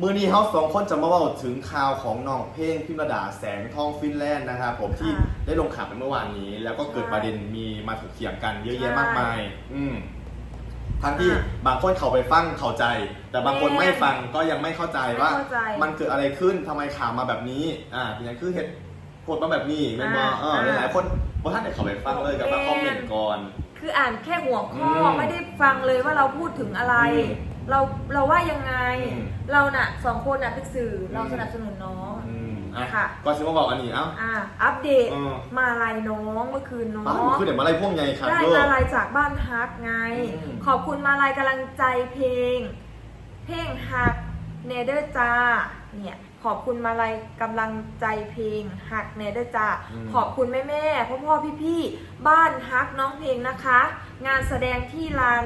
มือนี้เฮาสองคนจะมาเล่าถึงข่าวของน้องเพลงพิมระดาแสงทองฟินแลนด์นะครับผมที่ค่ะได้ลงข่าวไปเมื่อวานนี้ แล้วก็เกิดใช่ประเด็นมีมาถกเถียงกันเยอะแยะใช่มากมาย อืมทั้งที่อะบางคนเขาไปฟังเข้าใจ แต่บางคนแม่ไม่ฟังก็ยังไม่เข้าใจไม่ว่าเข้าใจมันเกิดอะไรขึ้นทำไมข่าวมาแบบนี้ อ่าเป็นอย่างคือเหตุผลมาแบบนี้แม่นบ่อ่าเอออ่าหลายๆคนบ่ท่านได้เข้าไปฟังเลยกับมาคอมเมนต์ก่อน คืออ่านแค่หัวข้ออมไม่ได้ฟังเลยว่าเราพูดถึงอะไรอืม เราเราว่ายังไง อืม เราน่ะสองคนน่ะเป็นสื่ออมเราสนับสนุนน้อง อืมอะค่ะก่อนสิมาบอกอันนี้เอ้า อ่า อัปเดตเออมาลายน้องเมื่อคืนน้ออ้าวงคือเดี๋ยวมาไล่พวกไงครับได้เด้อ มาลายจากบ้านฮักไง อืม ขอบคุณมาลายกำลังใจเพลง เพลงฮักเนเดอร์จ้าเนี่ยขอบคุณมาลายกำลังใจเพลงฮักเนเดอร์จ้าขอบคุณแม่แม่พ่อพ่อพี่พี่ๆบ้านฮักน้องเพลงนะคะ งานแสดงที่ลาน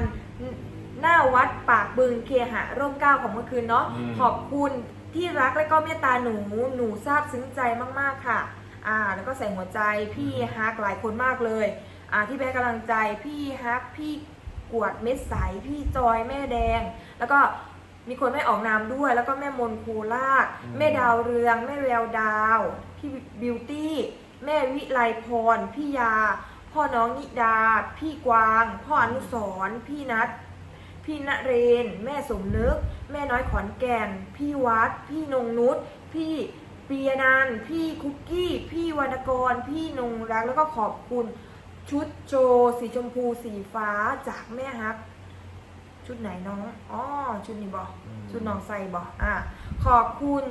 หน้าวัดปากบึงเคหะร่มเกล้าของเมื่อคืนเนาะอืม ขอบคุณที่รักและก็เมตตาหนูหนูซาบซึ้งใจมากๆค่ะอ่าแล้วก็ใส่หัวใจพี่ฮักหลายคนมากเลยอ่าที่ให้กำลังใจพี่ฮักพี่กวดเม็ดใสพี่จอยแม่แดง แล้วก็มีคนไม่ออกนามด้วย แล้วก็แม่มนโคราชอืม แม่ดาวเรืองแม่แววดาว พี่บิวตี้แม่วิไลพรพี่ยา พ่อน้องนิดา พี่กวาง พ่ออนุสรณ์พี่นัท พี่ณเรน แม่สมนึก แม่น้อยขอนแก่น พี่วัด พี่นงนุช พี่ปียนันท์พี่คุกกี้ พี่วรรณกร พี่นงรัก แล้วก็ขอบคุณชุดโจสีชมพูสีฟ้าจากแม่ฮัก ชุดไหนน้อง อ๋อ ชุดนี้บออืมชุดน้องใส่บออะ ขอบคุณ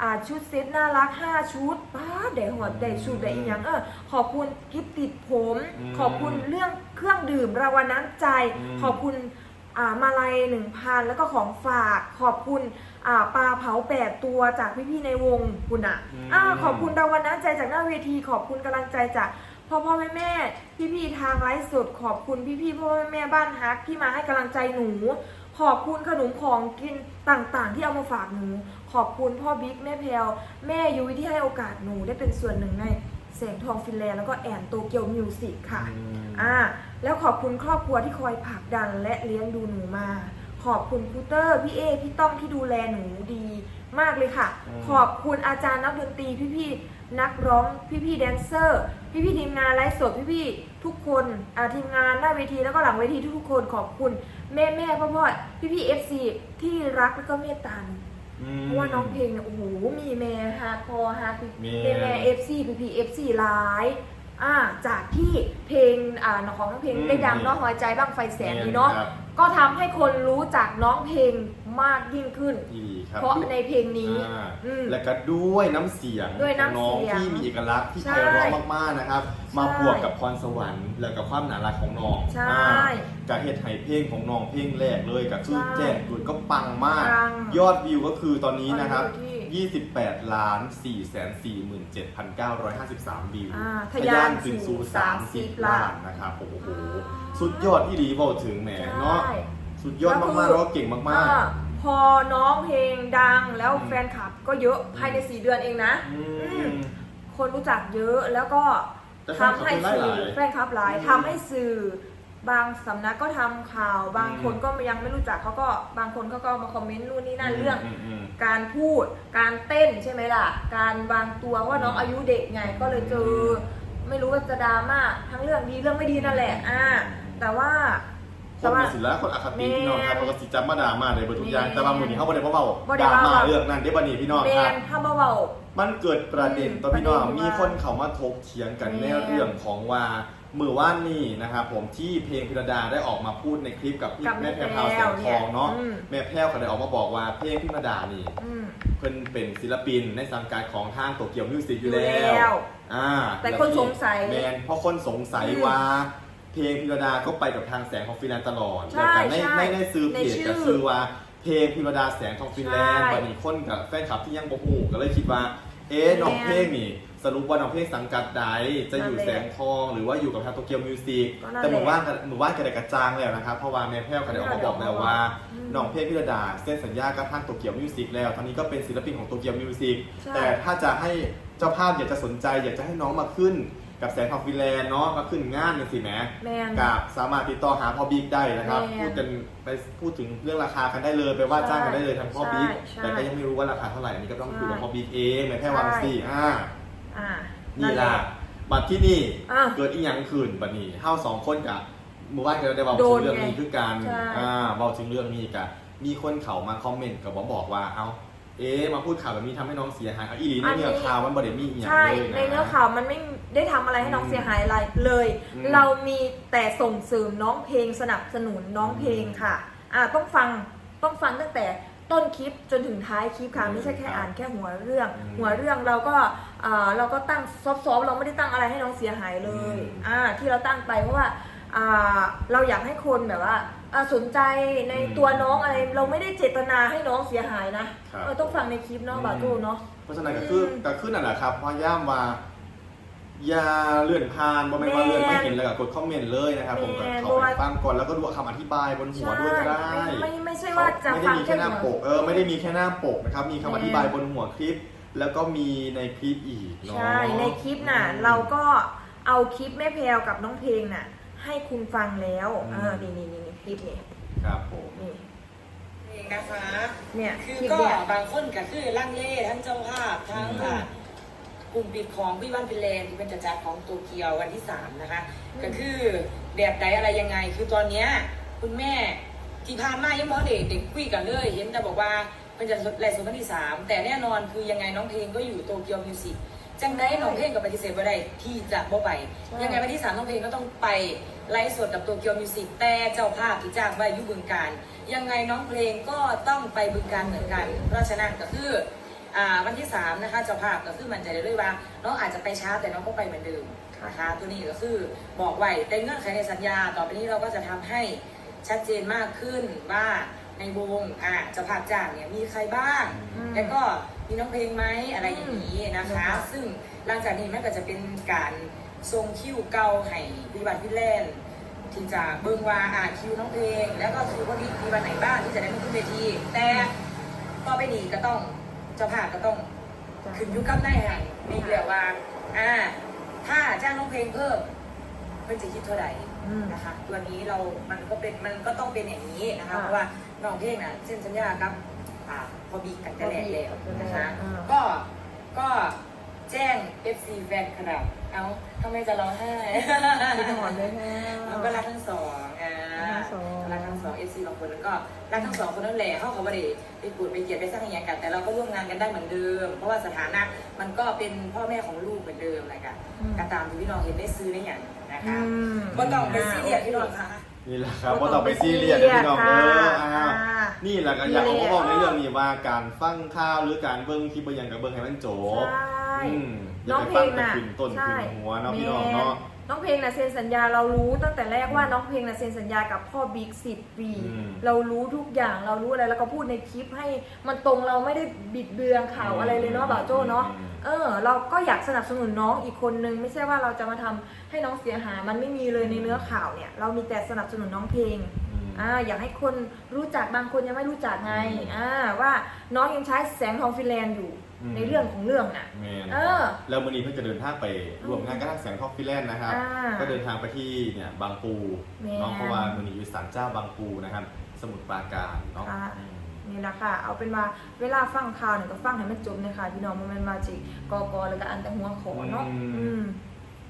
อ่าชุดเซ็ตน่ารัก 5 ชุดป้าดได้หัวได้ชุดได้อีกอย่างเออขอบคุณกิฟติดผมอืมขอบคุณเรื่องเครื่องดื่มรางวัลน้ำใจอืมขอบคุณอ่า มาลัยหนึ่งพันแล้วก็ของฝากขอบคุณอ่าปลาเผาแปดตัวจากพี่ๆในวงคุณอะอืมอ่าขอบคุณรางวัลน้ำใจจากหน้าเวที ขอบคุณกำลังใจจากพ่อพ่อแม่แม่พี่พี่ๆทางไลฟ์สดขอบคุณพี่พี่ๆพ่อพ่อแม่แม่บ้านฮักที่มาให้กำลังใจหนู ขอบคุณขนมของกินต่างๆ ที่เอามาฝากหนู ขอบคุณพ่อบิ๊กแม่แพลวแม่ยุ้ยที่ให้โอกาสหนูได้เป็นส่วนหนึ่งใน แสงทองฟินแลนด์แล้วก็แอนโตเกียวมิวสิกค่ะอืมอ่าแล้วขอบคุณครอบครัวที่คอยผลักดันและเลี้ยงดูหนูมา ขอบคุณครูเตอร์พี่เอพี่ต้องที่ดูแลหนูดีมากเลยค่ะอืมขอบคุณอาจารย์นักดนตรีพี่ๆนักร้องพี่ๆแดนเซอร์ พี่ๆทีมงานไลฟ์สดพี่ๆทุกคนอ่าทีมงานหน้าเวทีแล้วก็หลังเวทีทุกๆคนขอบคุณแม่แม่ๆพ่อพ่อๆพี่ๆเอฟซีที่รักและก็เมตตาหนูอืม เพราะว่าน้องเพลงเนี่ยโอ้โหมีแม่ฮาร์ดคอร์ฮาร์ดมีเป็นแม่เอฟซีพีพีเอฟซีหลายอ่าจากที่เพลงอ่าของน้องเพลงอืมได้ดังเนาะหัวใจบ้างไฟแสนนี้เนาะครับก็ทำให้คนรู้จักน้องเพลง มากยิ่งขึ้นอีครับเพราะในเพลงนี้อ่าอืม แล้วก็ด้วยน้ำเสียงด้วยน้ำของน้องเสียงที่มีเอกลักษณ์ที่ใช่ไพเราะมากๆนะครับ มาใช่บวกกับพรสวรรค์แล้วกับความน่ารักของน้องใช่อ่าการเฮ็ดไห้เพลงของน้องเพลงแรกเลยกับชื่อใช่แจ้งดุดก็ปังมาก ปังยอดวิวก็คือตอนนี้นะครับ ตอนนี้อยู่ที่28ล้าน4 4 7 953 วิวอ่าทะยานขึ้นสู่สู่30 30 ล้าล้านนนะครับโอ้โหอ่าสุดยอดที่ดีบอกถึงแหมเนาะใช่ สุดยอดมากๆแล้วก็เก่งมากอ่ พอน้องเพลงดังแล้วอืมแฟนคลับก็เยอะภายในสี่เดือนเองนะๆอือืมมคนรู้จักเยอะแล้วก็แต่แฟนทำคลับให้คนหลายสื่อๆแฟนคลับหลายอืมทำให้สื่อ บางสำนักก็ทำข่าว บางคนก็ยังไม่รู้จักเขาก็บางคนเขาก็มาคอมเมนต์นู่นนี่นั่นเรื่อง มม การพูด การเต้นใช่ไหมล่ะ การวางตัวว่าน้องอายุเด็กไงก็เลยเจอ ไม่รู้ว่าจะดราม่าทั้งเรื่องดีเรื่องไม่ดีนั่นแหละ อ่า แต่ว่า คแต่นว่ามีศิลปะคนอคติพี่น้องครับแม่เขาก็สิจำมาด่ามาเลยเบดทุกอย่างแม่แต่บางมือนี้เขาบ่ได้เบาบ่ๆได้ด่าเว้ามาเรื่องนั้นเดี๋ยวบันนี้พี่น้องแมครับนถ้าเบามันเกิดประเด็นอืมต่อพี่น้องประเด็นว่ามีมีคนเขามาถกเถียงกันแม่ในเรื่องของว่ามือว่านนี่นะครับผมที่เพลงพิรดาได้ออกมาพูดในคลิปกับพี่กับแม่แม่แพรวพราวแสงทองเนาะอืมแม่แพรวเขาได้ออกมาบอกว่าเพลงพิรดานี่ๆอืมเพิ่นเป็นศิลปินในสังกัดของทางโตเกียวมิวสิกอยู่แล้อยู่แล้ววอ่าแต่คนสงสัยแมนเพราะคนสงสัยอืมว่าเพ ลงพิรดาก็ไปกับทางแสงของฟินแลนด์ตลอดใช่แล้วกันในใช่ในในซื้อเพในจชื่อกับซื้อว่าเพลงพิรดาแสงทองฟินแลนด์ใช่บัดนี้คนกับแฟนคลับที่ยังบ่ฮู้ก็เลยคิดว่า เอ๊ะแม่น้องเพลงนี่ สรุปว่าน้องเพลงสังกัดใดจะอยู่นั่นแหละแสงทองหรือว่าอยู่กับทางโตเกียวมิวสิกก็นั่นแหละแต่หมู่บ้านกันหมู่บ้านกันได้กระจางแล้วนะครับเพราะว่าแม่แพ้วเขาได้ออกมาบอกแล้วว่าอืมน้องเพลงพิรดาเซ็นสัญญากับทางโตเกียวมิวสิกแล้วตอนนี้ก็เป็นศิลปินของโตเกียวมิวสิกใช่ แต่ถ้าจะให้เจ้าภาพอยากจะสนใจ อยากจะให้น้องมาขึ้น กับแสงทองฟินแลนด์เนาะก็ขึ้นงานหนึ่งสิแหมแมน กับสามารถติดต่อหาพ่อบิ๊กได้นะครับ แม่พูดกันไปพูดถึงเรื่องราคากันได้เลยไปว่าจ้างกันได้เลยทางพ่อบิ๊กใช่ใช่แต่ก็ยังไม่รู้ว่าราคาเท่าไหร่อันนี้ก็ต้องคุยกับใช่พ่อบิ๊กเองในแค่วางสี่อ่าอ่า นี่แหล่ะบัตรที่นี่อะเกิดอีหยังคืนบัดนี้เท่าสองคนกับหมู่บ้านก็ได้เบาโดถึนงเรื่องไงนี้คือการใช่ อ่าเบาถึงเรื่องนี้กับมีคนเขามาคอมเมนต์กับบอกบอกว่าเอา เอ๊ะมาพูดข่าวแบบนี้ทำให้น้องเสียหายเอาอีหลีในเนี่ยข่าวมันบ่ได้มีอีหยังใช่ เลยนะ ในเนื้อข่าวมันไม่ได้ทำอะไรให้น้องเสียหายอะไรเลย อืม เรามีแต่ส่งเสริมน้องเพลงสนับสนุนน้องเพลงค่ะ อ่าต้องฟังต้องฟังตั้งแต่ต้นคลิปจนถึงท้ายคลิปค่ะอืมไม่ใช่แค่ครับอ่านแค่หัวเรื่อง อืมหัวเรื่องเราก็อ่าเราก็ตั้งซอฟต์ๆเราไม่ได้ตั้งอะไรให้น้องเสียหายเลย อืม อ่าที่เราตั้งไปเพราะว่าอ่า เราอยากให้คนแบบว่าอ่าสนใจในอืมตัวน้องอะไร เราไม่ได้เจตนาให้น้องเสียหายนะครับเออต้องฟังในคลิปเนาะอืมบาตูเนาะเพราะฉะนั้นก็คืออืมก็ขึ้นนั่นแหละครับเพราะย่ามว่าอย่าเลื่อนผ่านบ่แม่นว่าเลื่อนไม่เห็นแล้วก็กดคอมเมนต์เลยนะครับผมก็แม่นเข้าไปฟังก่อนแล้วก็ดูคำอธิบายบนหัวด้วยก็ได้ไม่ไม่ไม่ใช่ว่าจะไม่ได้ฟังมีแค่แค่หน้าหัวปกเออไม่ได้มีแค่หน้าปกนะครับมีคำอธิบายแม่บนหัวคลิป แล้วก็มีในคลิปอีกเนาะใช่ในคลิปน่ะอืมเราก็เอาคลิปแม่แพรวกับน้องเพลงน่ะ ให้คุณฟังแล้วอืมเออนี่นี่นี่คลิปนี่ครับผม นี่ เองนะคะเนี่ยคือคลิปก็เนี่ยบางคนก็คือลังเลทั้งเจ้าภาพทั้งอืม อะกลุ่มปิดของพี่วันพิเลนที่เป็นจัดจัดของโตเกียววันที่สามนะคะอืม ก็คือแบบใดอะไรยังไง คือตอนเนี้ยคุณแม่ที่ผ่านมายังมอเด็กเด็กคุยกันเลยเห็นแต่บอกว่าเป็นจะไล่สดวันที่สามแต่แน่นอนคือยังไงน้องเพลงก็อยู่โตเกียวมิวสิก จังได้น้องเพลงกับปฏิเสธว่าได้ที่จะบ่ไป ยังไงวันที่สามน้องเพลงก็ต้องไปไลฟ์สดกับโตเกียวมิวสิกแต่เจ้าภาพที่จ้างไว้อยุบึงการ ยังไงน้องเพลงก็ต้องไปบึงการเหมือนกัน เพราะฉะนั้นก็คืออ่าวันที่สามนะคะเจ้าภาพก็คือมันใจะได้ด้วยว่าน้องอาจจะไปช้าแต่น้องก็ไปเหมือนเดิมนะคะตัวนี้ก็คือบอกไว้แต่เงื่อนไขในสัญญา ต่อไปนี้เราก็จะทำให้ชัดเจนมากขึ้นว่าในวงอ่าเจ้าภาพจ้างเนี่ยมีใครบ้างอืมแล้วก็ มีน้องเพลงไหมอะไรอย่างนี้นะคะอืมซึ่งหลังจากนี้มันก็จะเป็นการทรงคิวเก่าให้วิบัติพิแลนด์ที่จะเบิ่งว่าอ่าคิวน้องเพลงแล้วก็คิวว่ามีมีวันไหนบ้างที่จะได้มาขึ้นเวที แต่ต่อไปนี้ก็ต้องเจ้าภาพก็ต้องขึ้นอยุคกับนายห่างนี่เรียกว่าอ่า ถ้าจ้างน้องเพลงเพิ่มเพิ่นจะคิดเท่าไหร่อืมนะคะตัวนี้เรามันก็เป็นมันก็ต้องเป็นอย่างนี้นะคะค่ะเพราะว่าน้องเพลงน่ะเส้นสัญญากับ อ่าพอบีกันแต่แรกแล้วนะคะอ่า ก็ก็แจ้ง FC แฟนคลับ เอ้าทำไมจะร้องไห้ คิดหอนเลยแม่มันก็รักทั้งสองอ่ารักทั้งสอง รักทั้งสอง FC บางคนแล้วก็รักทั้งสองคนนั่นแหละเขาเขาไม่ได้ไปปูดไปเกลียดไปสร้างอย่างกัน แต่เราก็ร่วมงานกันได้เหมือนเดิม เพราะว่าสถานะมันก็เป็นพ่อแม่ของลูกเหมือนเดิมอะไรกันอืม ก็ตามที่พี่น้องเห็นได้ซื้อได้อย่างนะคะอืมก็ต้องไปซีเรียสพี่น้องค่ะ นี่แหละครับว่าต่อไปซีเรียสเดี๋ยวพี่น้องเอออ่าค่ะนี่แหละก็อยากเอามาบอกในเรื่องนี้ว่าการฟังข่าวหรือการเบิ้งคลิปบางอย่างกับเบิ้งให้มันจบใช่ อืมอย่าน้องไปเพลฟังงแต่น่ะขึ้นต้นใช่ขึ้นหัวเนาะพี่น้องเนาะแม่ น้องเพลงน่ะเซ็นสัญญาเรารู้ตั้งแต่แรกว่าน้องเพลงน่ะเซ็นสัญญากับพ่อบิ๊กสิบปี อืมเรารู้ทุกอย่างเรารู้อะไรแล้วก็พูดในคลิปให้มันตรงเราไม่ได้บิดเบือนข่าวอะไรเลยเนาะบ่าวโจ้เนาะอืม เออ เราก็อยากสนับสนุนน้องอีกคนนึง ไม่ใช่ว่าเราจะมาทำให้น้องเสียหายมันไม่มีเลยในเนื้อข่าวเนี่ย เรามีแต่สนับสนุนน้องเพลง อ่าอยากให้คนรู้จักบางคนยังไม่รู้จักไงอืมอ่าว่าน้องยังใช้แสงทองฟินแลนด์อยู่อืม ในเรื่องของเรื่องน่ะ แม่นะเออแล้ววันนี้เพิ่งจะเดินทางไปร่วมงานกับทางแสงทองฟิแลนด์นะครับ อ่าก็เดินทางไปที่เนี่ยบางปูแม่น้องเพราะว่ามันอยู่ศาลเจ้าบางปูนะครับ สมุทรปราการเนาะค่ะ อืม นี่แหละค่ะ เอาเป็นว่าเวลาฟังข่าวเนี่ยก็ฟังให้มันจบนะคะพี่น้องมันเป็นมาจิกอกอแล้วก็อันแต่หัวขอเนาะอืม อืม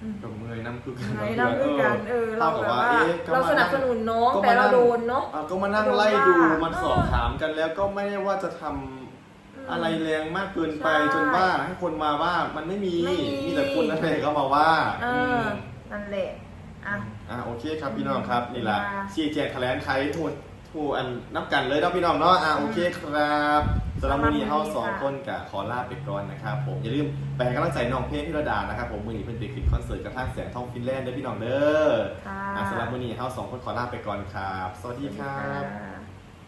อืม กับเมยน้ำคือกันไหนเราคือกันเออเราแบบว่าอ๊ะก็เรามสนับสนุนน้องก็มแต่เรางโดนเนาะ อ่ก็มานั่งไล่ดู โดนว่ามันสอบถามกันแล้วก็ไม่ได้ว่าจะทำ อืมอะไรแรงมากเกินไปใช่จนว่าให้คนมาว่ามันไม่มีไม่มี มีแต่คนนั่นแหละก็มาว่าเออมนั่นแหละอะ อะโอเคครับพี่น้องครับนี่แหละค่ะชี้แจงแถลงไขทูดทูอันนับกันเลยเนาะพี่น้องเนาะอะโอเคครับสำหรับมือนี้เฮาสองคนกับขอลาไปก่อนนะครับผมอย่าลืมแปลกำลังใจน้องเพลงพิรดานะครับผมมือนี้เพิ่นไปขึ้นคอนเสิร์ตกระทั่งแสงทองฟินแลนด์เด้อพี่น้องเด้อค่ะ อะสำหรับมือนี้เฮาสองคนขอลาไปก่อนครับ สวัสดีครับค่ะ